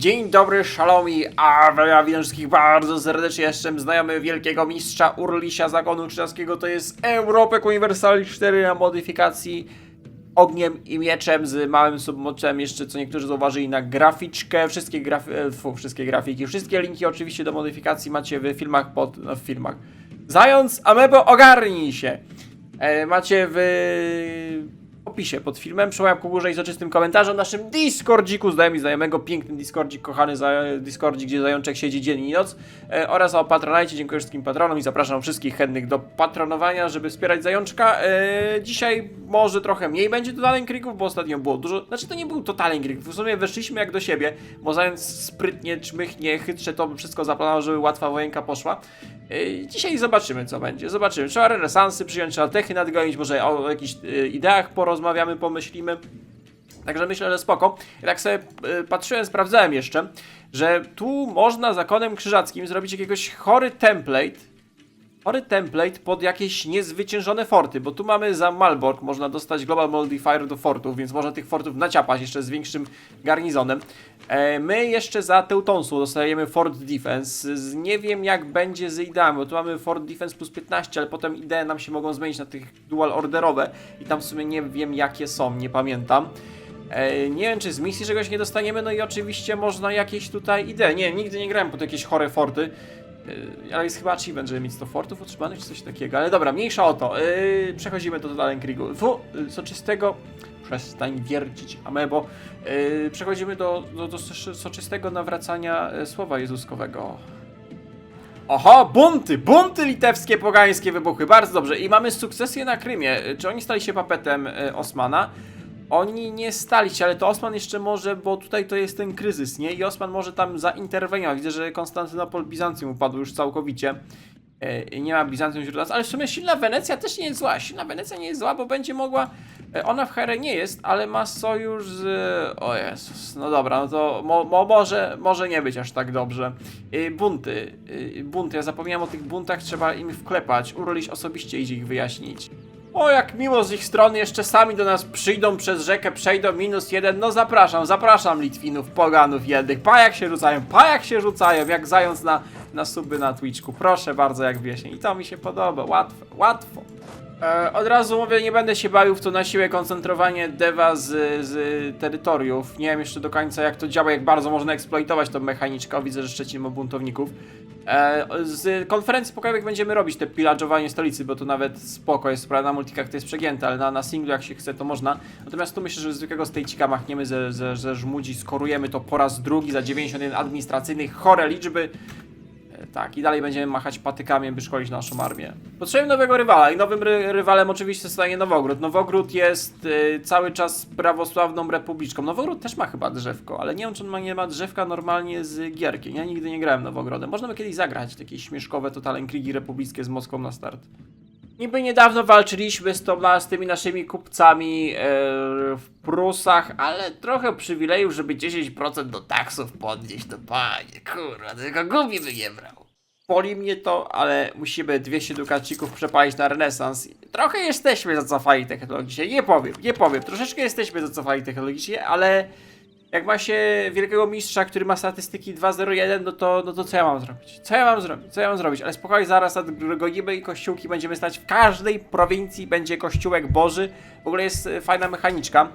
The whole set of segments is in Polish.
Dzień dobry, szalomi, a ja witam wszystkich bardzo serdecznie. Jestem znajomy wielkiego mistrza Urlisia Zakonu Krzyżackiego. To jest Europek Universalis 4 na modyfikacji ogniem i mieczem z małym submoczem. Jeszcze co niektórzy zauważyli na graficzkę. Wszystkie, graf e, fu, wszystkie grafiki, wszystkie linki oczywiście do modyfikacji macie w filmach pod... No, w filmach. Zając, Amebo, ogarnij się! E, macie w opisie pod filmem, przy łapku górze i soczystym komentarzem naszym Discordziku, znajomi znajomego, piękny Discordzik, kochany Discordzik, gdzie zajączek siedzi dzień i noc. E, oraz o Patronajcie, dziękuję wszystkim patronom i zapraszam wszystkich chętnych do patronowania, żeby wspierać zajączka. E, dzisiaj może trochę mniej będzie totalnych krików, bo ostatnio było dużo, znaczy to nie był totalny krik, w sumie weszliśmy jak do siebie, bo zając sprytnie, czmychnie, chytrze to wszystko zaplanował, żeby łatwa wojenka poszła. E, dzisiaj zobaczymy co będzie, zobaczymy, trzeba renesansy przyjąć, trzeba techy nadgonić, może o jakichś e, ideach porozmawiamy, pomyślimy. Także myślę, że spoko. Tak sobie y, patrzyłem, sprawdzałem jeszcze, że tu można zakonem krzyżackim zrobić jakiegoś chory template. Chory template pod jakieś niezwyciężone forty, bo tu mamy za Malbork, można dostać Global Modifier do fortów, więc można tych fortów naciapać jeszcze z większym garnizonem. E, my jeszcze za Teutonsu dostajemy Fort Defense. Nie wiem jak będzie z ideami, bo tu mamy Fort Defense plus 15, ale potem idee nam się mogą zmienić na tych dual orderowe i tam w sumie nie wiem jakie są, nie pamiętam. E, nie wiem, czy z misji czegoś nie dostaniemy, no i oczywiście można jakieś tutaj idee. Nie, nigdy nie grałem pod jakieś chore forty. E, ale jest chyba achievement, żeby mieć 100 fortów otrzymanych, czy coś takiego. Ale dobra, mniejsza o to. E, przechodzimy do Totalen Kriegu. E, soczystego... Przestań wiercić, amebo. E, przechodzimy do, do, do soczystego nawracania e, słowa jezuskowego. Oho, bunty! Bunty litewskie, pogańskie wybuchły. Bardzo dobrze. I mamy sukcesję na Krymie. Czy oni stali się papetem Osmana? Oni nie stali się, ale to Osman jeszcze może, bo tutaj to jest ten kryzys, nie? I Osman może tam zainterweniować. Widzę, że Konstantynopol Bizancjum upadł już całkowicie. E, nie ma Bizancjum wśród nas, ale w sumie silna Wenecja też nie jest zła. Silna Wenecja nie jest zła, bo będzie mogła. e, Ona w Here nie jest, ale ma sojusz z. O Jezus, no dobra, no to mo, mo, może, może nie być aż tak dobrze. E, Bunty, e, bunty, ja zapomniałem o tych buntach, trzeba im wklepać. Uroliś osobiście idzie ich wyjaśnić. O, jak miło z ich strony, jeszcze sami do nas przyjdą przez rzekę, przejdą minus jeden. No zapraszam, zapraszam Litwinów, poganów jednych. Pa jak się rzucają, pa jak się rzucają, jak zając na, na suby na Twitchku. Proszę bardzo, jak wieśnie. I to mi się podoba, łatwo, łatwo. E, od razu mówię, nie będę się bawił w to na siłę koncentrowanie dewa z, z terytoriów. Nie wiem jeszcze do końca jak to działa, jak bardzo można eksploitować tą mechaniczkę. Widzę, że Szczecin ma buntowników. E, z konferencji pokojowych będziemy robić te pillage'owanie stolicy, bo to nawet spoko jest, prawda, na multikach to jest przegięte, ale na, na singlu jak się chce to można. Natomiast tu myślę, że zwykłego stejcika machniemy ze, ze, ze żmudzi, skorujemy to po raz drugi za 91 administracyjnych, chore liczby. Tak, i dalej będziemy machać patykami, by szkolić naszą armię. Potrzebujemy nowego rywala i nowym ry rywalem oczywiście zostanie Nowogród. Nowogród jest y, cały czas prawosławną republiczką. Nowogród też ma chyba drzewko, ale nie wiem czy on ma, nie ma drzewka normalnie z gierki. Ja nigdy nie grałem Nowogrodem. Można by kiedyś zagrać takie śmieszkowe Total Krigi republickie z Moskwą na start. Niby niedawno walczyliśmy z, to, z tymi naszymi kupcami e, w Prusach, ale trochę przywilejów, żeby 10% do taksów podnieść, to panie, kurwa, tylko gubi by nie brał. Boli mnie to, ale musimy 200 dukacików przepalić na renesans. Trochę jesteśmy zacofani technologicznie, nie powiem, nie powiem, troszeczkę jesteśmy zacofani technologicznie, ale jak ma się wielkiego mistrza, który ma statystyki 2.01, no to, no to co ja mam zrobić? Co ja mam zrobić? Co ja mam zrobić? Ale spokojnie, zaraz nadgonimy i kościółki będziemy stać w każdej prowincji, będzie kościółek Boży. W ogóle jest e, fajna mechaniczka,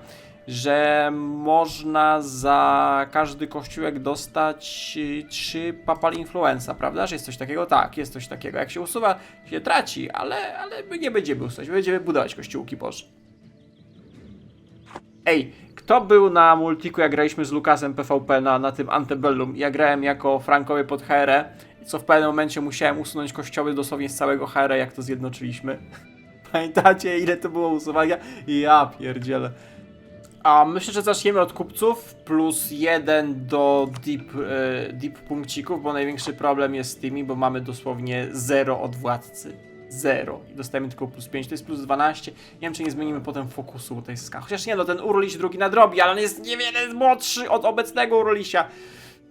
że można za każdy kościółek dostać e, 3 papal influenza, prawda? Że jest coś takiego? Tak, jest coś takiego. Jak się usuwa, się traci, ale, ale my nie będziemy usuwać, my będziemy budować kościółki Boże. Ej, kto był na multiku, jak graliśmy z Lukasem PvP na, na tym Antebellum? Ja grałem jako Frankowie pod HR, co w pewnym momencie musiałem usunąć kościoły dosłownie z całego HR, jak to zjednoczyliśmy. Pamiętacie, ile to było usuwania? Ja pierdzielę. A myślę, że zaczniemy od kupców, plus jeden do deep, e, deep punkcików, bo największy problem jest z tymi, bo mamy dosłownie zero od władcy. Zero. I dostajemy tylko plus 5, to jest plus 12. Nie wiem, czy nie zmienimy potem fokusu tej ska. Chociaż nie, no ten Urliś drugi nadrobi, ale on jest niewiele młodszy od obecnego Urlisia.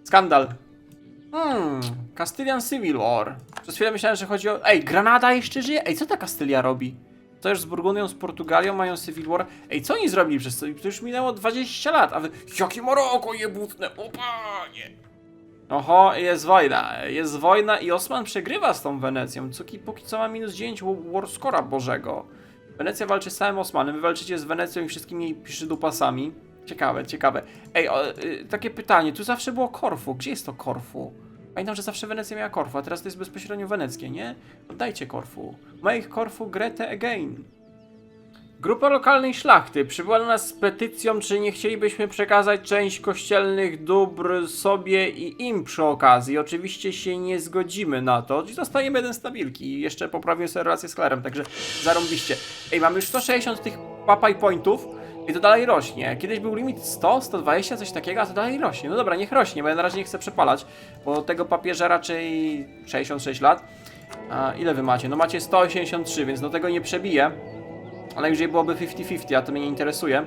Skandal. Hmm, Castellan Civil War. Przez chwilę myślałem, że chodzi o... Ej, Granada jeszcze żyje? Ej, co ta Kastylia robi? To już z Burgundią, z Portugalią mają Civil War. Ej, co oni zrobili przez to? To już minęło 20 lat, a wy... Jakie Maroko jebutne, o panie! Oho, jest wojna. Jest wojna i Osman przegrywa z tą Wenecją. Cuki póki co ma minus 9 Warscora Bożego. Wenecja walczy z całym Osmanem, wy walczycie z Wenecją i wszystkimi jej przydupasami. Ciekawe, ciekawe. Ej, o, y, takie pytanie, tu zawsze było Korfu. Gdzie jest to Korfu? Pamiętam, że zawsze Wenecja miała Korfu, a teraz to jest bezpośrednio weneckie, nie? Oddajcie Korfu. Make Korfu Grete again. Grupa lokalnej szlachty przybyła do nas z petycją, czy nie chcielibyśmy przekazać część kościelnych dóbr sobie i im przy okazji. Oczywiście się nie zgodzimy na to. Dostajemy jeden stabilki i jeszcze poprawimy sobie relację z Klerem, także zarąbiście. Ej, mamy już 160 tych papaj pointów i to dalej rośnie. Kiedyś był limit 100, 120, coś takiego, a to dalej rośnie. No dobra, niech rośnie, bo ja na razie nie chcę przepalać, bo tego papieża raczej 66 lat. A ile wy macie? No macie 183, więc do tego nie przebiję. Ale już byłoby 50-50, a to mnie nie interesuje.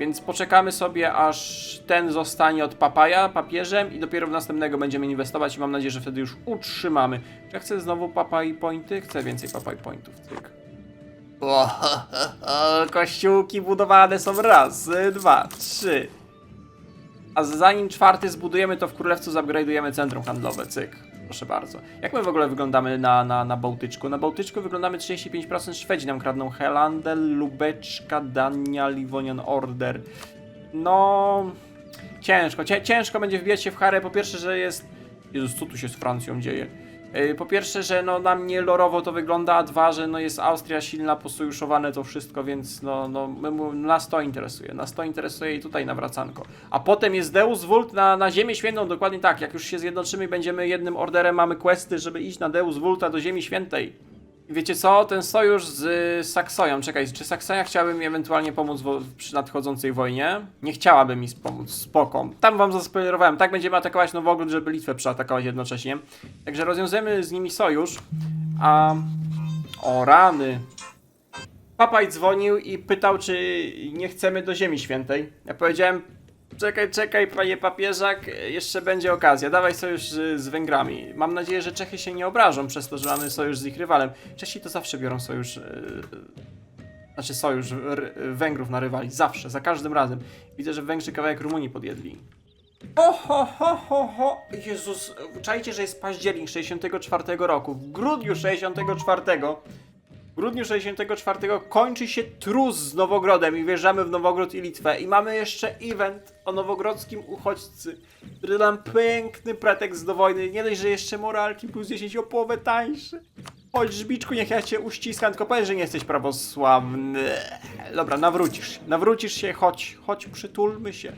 Więc poczekamy sobie, aż ten zostanie od papaja papieżem i dopiero w następnego będziemy inwestować i mam nadzieję, że wtedy już utrzymamy. Ja chcę znowu papaj pointy? Chcę więcej papaj pointów, cyk. O, kościółki budowane są raz, dwa, trzy. A zanim czwarty zbudujemy, to w Królewcu zupgrade'ujemy centrum handlowe, cyk. Proszę bardzo. Jak my w ogóle wyglądamy na, na, na Bałtyczku? Na Bałtyczku wyglądamy 35%, Szwedzi nam kradną Helandel, Lubeczka, Dania, Livonian Order. No... Ciężko, cię, ciężko będzie wbijać się w harę. Po pierwsze, że jest... Jezus, co tu się z Francją dzieje? Yy, Po pierwsze, że no na mnie lorowo to wygląda, a dwa, że no jest Austria silna, posojuszowane to wszystko, więc no, no nas to interesuje, nas to interesuje i tutaj nawracanko. A potem jest Deus Vult na, na Ziemię Świętą, dokładnie tak, jak już się zjednoczymy będziemy jednym orderem, mamy questy, żeby iść na Deus Vulta do Ziemi Świętej. Wiecie co? Ten sojusz z y, Saksoją. Czekaj, czy Saksoja chciałaby mi ewentualnie pomóc przy nadchodzącej wojnie? Nie chciałaby mi pomóc, spoko. Tam wam zaspoilerowałem. Tak będziemy atakować Nowogród, żeby Litwę przeatakować jednocześnie. Także rozwiązujemy z nimi sojusz. A... O rany. Papaj dzwonił i pytał, czy nie chcemy do Ziemi Świętej. Ja powiedziałem, czekaj, czekaj, panie papieżak, jeszcze będzie okazja. Dawaj sojusz z, Węgrami. Mam nadzieję, że Czechy się nie obrażą przez to, że mamy sojusz z ich rywalem. Czesi to zawsze biorą sojusz... Yy, znaczy sojusz Węgrów na rywali. Zawsze, za każdym razem. Widzę, że Węgrzy kawałek Rumunii podjedli. O, ho, ho, ho, ho. Jezus, czajcie, że jest październik 64 roku. W grudniu 64 w grudniu 64 kończy się trus z Nowogrodem i wjeżdżamy w Nowogród i Litwę. I mamy jeszcze event o nowogrodzkim uchodźcy, który nam piękny pretekst do wojny. Nie dość, że jeszcze moralki plus 10 o połowę tańsze. Chodź, żbiczku, niech ja cię uściskam, tylko powiedz, że nie jesteś prawosławny. Dobra, nawrócisz się. Nawrócisz się, chodź, chodź, przytulmy się.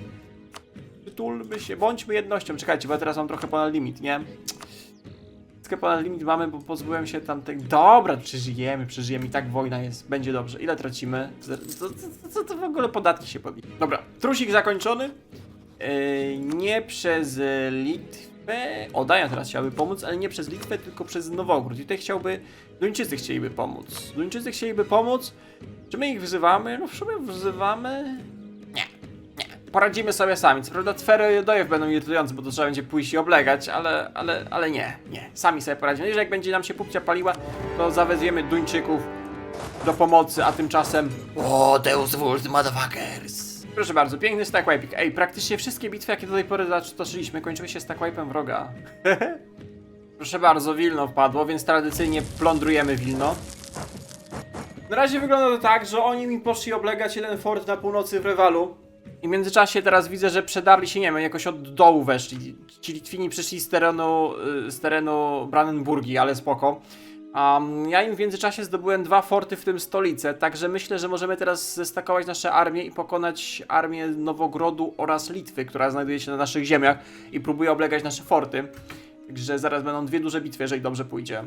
Przytulmy się, bądźmy jednością. Czekajcie, bo ja teraz mam trochę ponad limit, nie? Trochę ponad limit mamy, bo pozbyłem się tamtej... Dobra, przeżyjemy, przeżyjemy i tak wojna jest, będzie dobrze. Ile tracimy? Co, co, co to w ogóle podatki się podli? Dobra, trusik zakończony. Yy, nie przez Litwę... O, teraz chciałaby pomóc, ale nie przez Litwę, tylko przez Nowogród. I tutaj chciałby... Duńczycy chcieliby pomóc. Duńczycy chcieliby pomóc. Czy my ich wzywamy? No w sumie wzywamy... Poradzimy sobie sami. Co prawda Tfery i Dojew będą irytujące, bo to trzeba będzie pójść i oblegać, ale, ale, ale nie, nie. Sami sobie poradzimy. Jeżeli jak będzie nam się pupcia paliła, to zawezwiemy Duńczyków do pomocy, a tymczasem... O, Deus Vult, motherfuckers! Proszę bardzo, piękny stack wiping. Ej, praktycznie wszystkie bitwy, jakie do tej pory zatoczyliśmy, kończyły się stack wipe'em wroga. Proszę bardzo, Wilno wpadło, więc tradycyjnie plądrujemy Wilno. Na razie wygląda to tak, że oni mi poszli oblegać jeden fort na północy w Rewalu. I w międzyczasie teraz widzę, że przedarli się, nie wiem, jakoś od dołu weszli. Ci Litwini przyszli z terenu, y, z terenu Brandenburgii, ale spoko. Um, ja im w międzyczasie zdobyłem dwa forty, w tym stolicę, także myślę, że możemy teraz zestakować nasze armie i pokonać armię Nowogrodu oraz Litwy, która znajduje się na naszych ziemiach i próbuje oblegać nasze forty. Także zaraz będą dwie duże bitwy, jeżeli dobrze pójdzie.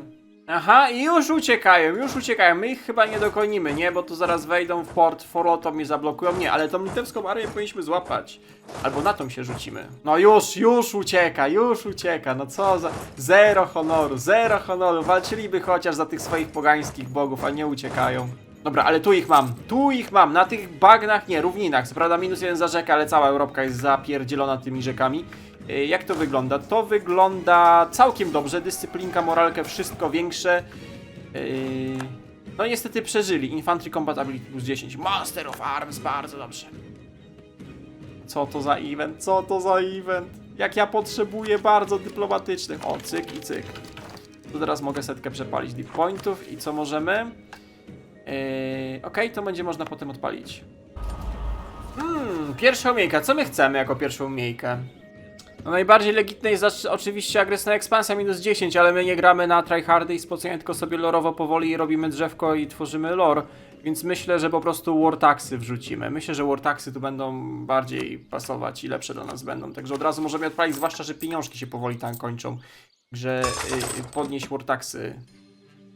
Aha, i już uciekają, już uciekają. My ich chyba nie dokonimy, nie? Bo to zaraz wejdą w port, Foroto mnie zablokują. Nie, ale tą litewską armię powinniśmy złapać. Albo na tą się rzucimy. No już, już ucieka, już ucieka. No co za... Zero honoru, zero honoru. Walczyliby chociaż za tych swoich pogańskich bogów, a nie uciekają. Dobra, ale tu ich mam, tu ich mam, na tych bagnach, nie, równinach, co prawda minus jeden za rzekę, ale cała Europka jest zapierdzielona tymi rzekami. Y, Jak to wygląda? To wygląda całkiem dobrze, dyscyplinka, moralkę, wszystko większe. Yy, No niestety przeżyli. Infantry Compatibility plus 10. Master of Arms, bardzo dobrze. Co to za event? Co to za event? Jak ja potrzebuję bardzo dyplomatycznych. O, cyk i cyk. Tu teraz mogę setkę przepalić deep pointów i co możemy? Yy, Okej, to będzie można potem odpalić. Hmm, pierwsza umiejka. Co my chcemy jako pierwszą umiejkę? No najbardziej legitna jest oczywiście agresywna ekspansja minus 10, ale my nie gramy na tryhardy i spocenie, tylko sobie lorowo powoli robimy drzewko i tworzymy lore. Więc myślę, że po prostu wartaxy wrzucimy. Myślę, że wartaxy tu będą bardziej pasować i lepsze dla nas będą. Także od razu możemy odpalić, zwłaszcza, że pieniążki się powoli tam kończą. Także y, y, podnieść wartaxy.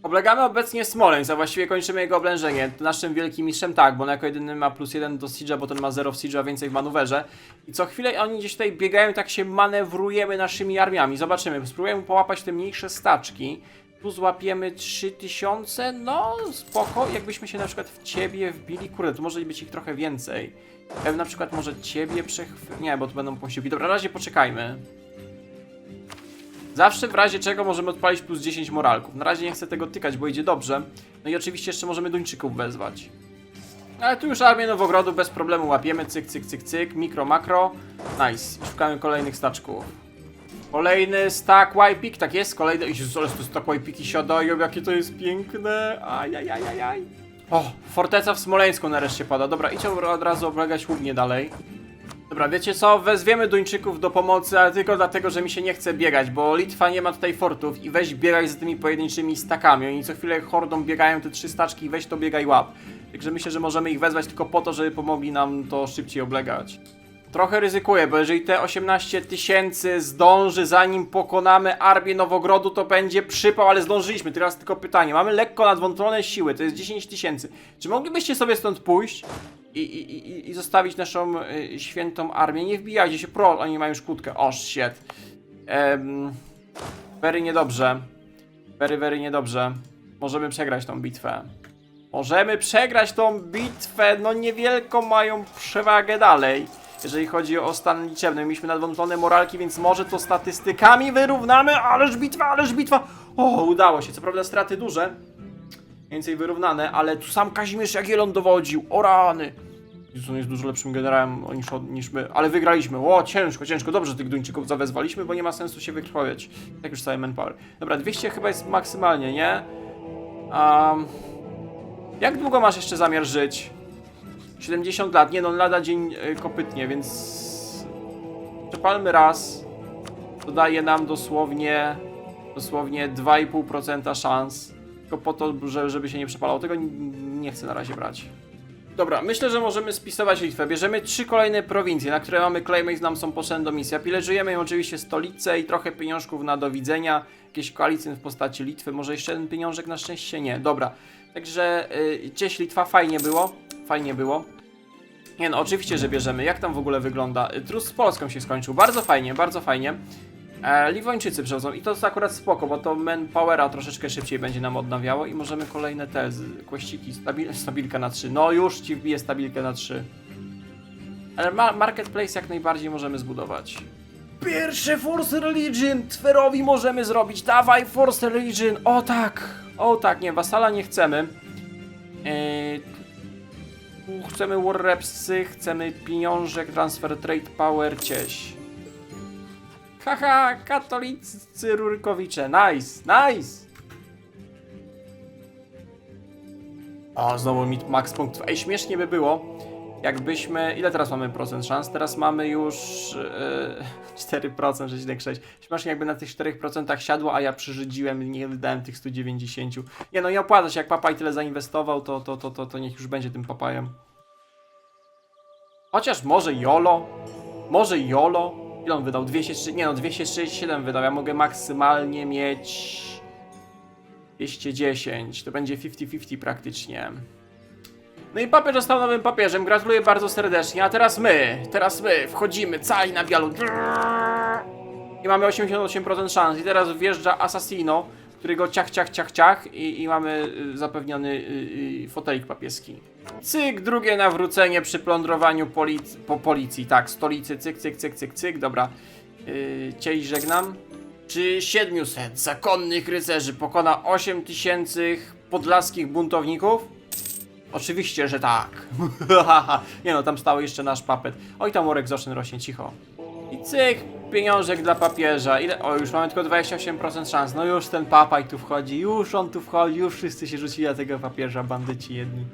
Oblegamy obecnie Smoleńsk, a właściwie kończymy jego oblężenie. Naszym wielkim mistrzem tak, bo on jako jedyny ma plus jeden do Siege'a, bo ten ma 0 w Siege'a, więcej w manuwerze. I co chwilę oni gdzieś tutaj biegają, tak się manewrujemy naszymi armiami. Zobaczymy, spróbujemy połapać te mniejsze staczki. Tu złapiemy 3000, no spoko, jakbyśmy się na przykład w ciebie wbili, kurde, tu może być ich trochę więcej. Ja bym na przykład może ciebie przechwy... Nie, bo tu będą posiłki. Dobra, na razie poczekajmy. Zawsze w razie czego możemy odpalić plus 10 moralków. Na razie nie chcę tego tykać, bo idzie dobrze. No i oczywiście jeszcze możemy Duńczyków wezwać. Ale tu już armię Nowogrodu bez problemu łapiemy. Cyk, cyk, cyk, cyk. Mikro, makro. Nice. Szukamy kolejnych staczków. Kolejny stack Wipik, tak jest. Kolejny. Jezus, ale tu stack Wipiki siadają, jakie to jest piękne. Ajajajajaj. O, forteca w Smoleńsku nareszcie pada. Dobra, idź od razu oblegać łudnie dalej. Dobra, wiecie co? Wezwiemy Duńczyków do pomocy, ale tylko dlatego, że mi się nie chce biegać, bo Litwa nie ma tutaj fortów i weź biegaj z tymi pojedynczymi stakami. Oni co chwilę hordą biegają te trzy staczki weź to biegaj łap. Także myślę, że możemy ich wezwać tylko po to, żeby pomogli nam to szybciej oblegać. Trochę ryzykuję, bo jeżeli te 18 tysięcy zdąży zanim pokonamy armię Nowogrodu, to będzie przypał, ale zdążyliśmy. Teraz tylko pytanie. Mamy lekko nadwątlone siły, to jest 10 tysięcy. Czy moglibyście sobie stąd pójść i, i, i, zostawić naszą y, świętą armię? Nie wbijajcie się, pro, oni mają już kłódkę. O, shit. Um, very niedobrze. Very, very niedobrze. Możemy przegrać tą bitwę. Możemy przegrać tą bitwę, no niewielką mają przewagę dalej. Jeżeli chodzi o stan liczebny, mieliśmy nadwątlone moralki, więc może to statystykami wyrównamy, ależ bitwa, ależ bitwa! O, udało się, co prawda straty duże, więcej wyrównane, ale tu sam Kazimierz Jagiellon dowodził, o rany! Jezus, on jest dużo lepszym generałem niż, niż my, ale wygraliśmy, o, ciężko, ciężko, dobrze tych Duńczyków zawezwaliśmy, bo nie ma sensu się wykrwawiać, tak już cały manpower. Dobra, 200 chyba jest maksymalnie, nie? Um, jak długo masz jeszcze zamiar żyć? 70 lat, nie no, lada dzień y, kopytnie, więc przepalmy raz. To daje nam dosłownie dosłownie 2,5% szans. Tylko po to, że, żeby się nie przepalało. Tego nie chcę na razie brać. Dobra, myślę, że możemy spisować Litwę. Bierzemy trzy kolejne prowincje, na które mamy claimy i nam są potrzebne do misji. Im oczywiście stolicę i trochę pieniążków na do widzenia. Jakieś koalicje w postaci Litwy. Może jeszcze jeden pieniążek? Na szczęście nie. Dobra. Także y, cześć Litwa, fajnie było. Fajnie było. Nie no, oczywiście, że bierzemy. Jak tam w ogóle wygląda? Y, Trus z Polską się skończył. Bardzo fajnie, bardzo fajnie. E, Liwończycy przechodzą i to jest akurat spoko, bo to manpowera troszeczkę szybciej będzie nam odnawiało i możemy kolejne te z- stabil, stabilka na 3. No już ci wbiję stabilkę na 3. Ale ma marketplace jak najbardziej możemy zbudować. Pierwszy Force Religion! Twerowi możemy zrobić. Dawaj Force Religion! O tak! O tak, nie, wasala nie chcemy. Tu chcemy War Repsy, chcemy pieniążek, transfer, trade power, cieś. Haha, katolicy Rurkowicze, nice, nice! O, znowu mi max punktów. Ej, śmiesznie by było, jakbyśmy... Ile teraz mamy procent szans? Teraz mamy już... Yy, 4%, 6,6. Śmiesznie jakby na tych 4% siadło, a ja przyrzydziłem i nie wydałem tych 190. Nie no, nie opłaca się, jak papaj tyle zainwestował, to, to, to, to, to niech już będzie tym papajem. Chociaż może YOLO? Może YOLO? Ile on wydał? 203, nie no, 237 wydał. Ja mogę maksymalnie mieć 210. To będzie 50-50 praktycznie. No i papież został nowym papieżem. Gratuluję bardzo serdecznie. A teraz my, teraz my wchodzimy cali na bialu. I mamy 88% szans. I teraz wjeżdża Assassino, którego ciach, ciach, ciach, ciach i, i mamy y, zapewniony y, y, fotelik papieski. Cyk, drugie nawrócenie przy plądrowaniu polic po policji. Tak, stolicy, cyk, cyk, cyk, cyk, cyk, dobra. Yy, ciej żegnam. Czy 700 zakonnych rycerzy pokona 8000 podlaskich buntowników? Oczywiście, że tak. Nie no, tam stał jeszcze nasz papet. Oj, tam worek zoszyn rośnie, cicho. I cyk, pieniążek dla papieża. Ile? O, już mamy tylko 28% szans. No już ten papaj tu wchodzi, już on tu wchodzi, już wszyscy się rzucili na tego papieża, bandyci jedni.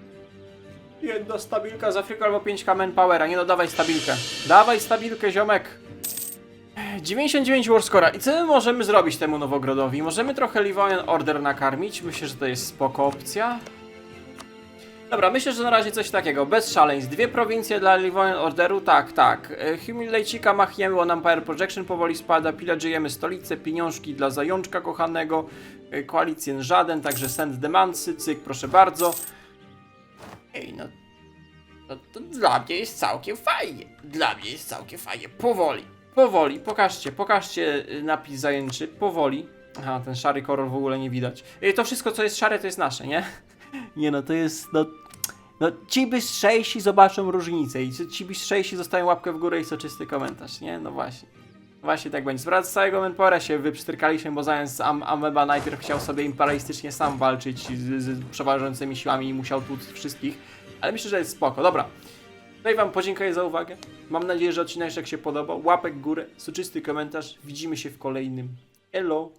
Jedna stabilka z Afryki albo 5 kamen powera. Nie no, dawaj stabilkę. Dawaj stabilkę, ziomek. 99 Warscora. I co my możemy zrobić temu Nowogrodowi? Możemy trochę Livonian Order nakarmić. Myślę, że to jest spoko opcja. Dobra, myślę, że na razie coś takiego. Bez szaleństw. Dwie prowincje dla Livonian Orderu. Tak, tak. E, Humilejcika machniemy, on Empire Projection powoli spada. Pillage'ujemy stolicę, pieniążki dla zajączka kochanego. E, Koalicjen żaden, także Send Demandsy. Cyk, proszę bardzo. Ej, no no to dla mnie jest całkiem fajnie. Dla mnie jest całkiem fajnie. Powoli, powoli. Pokażcie, pokażcie y, napis zajęczy. Powoli. Aha, ten szary kolor w ogóle nie widać. To wszystko, co jest szare, to jest nasze, nie? Nie no, to jest, no... No, ci bystrzejsi zobaczą różnicę i ci- bystrzejsi dostają łapkę w górę i soczysty komentarz, nie? No właśnie. Właśnie tak będzie. Wraz z całego Menpora się wyprztyrkaliśmy, bo zając Am Ameba najpierw chciał sobie imperialistycznie sam walczyć z, z przeważającymi siłami i musiał tłuc wszystkich. Ale myślę, że jest spoko. Dobra. Tutaj wam podziękuję za uwagę. Mam nadzieję, że odcinek się podobał. Łapek w górę, soczysty komentarz. Widzimy się w kolejnym. Elo!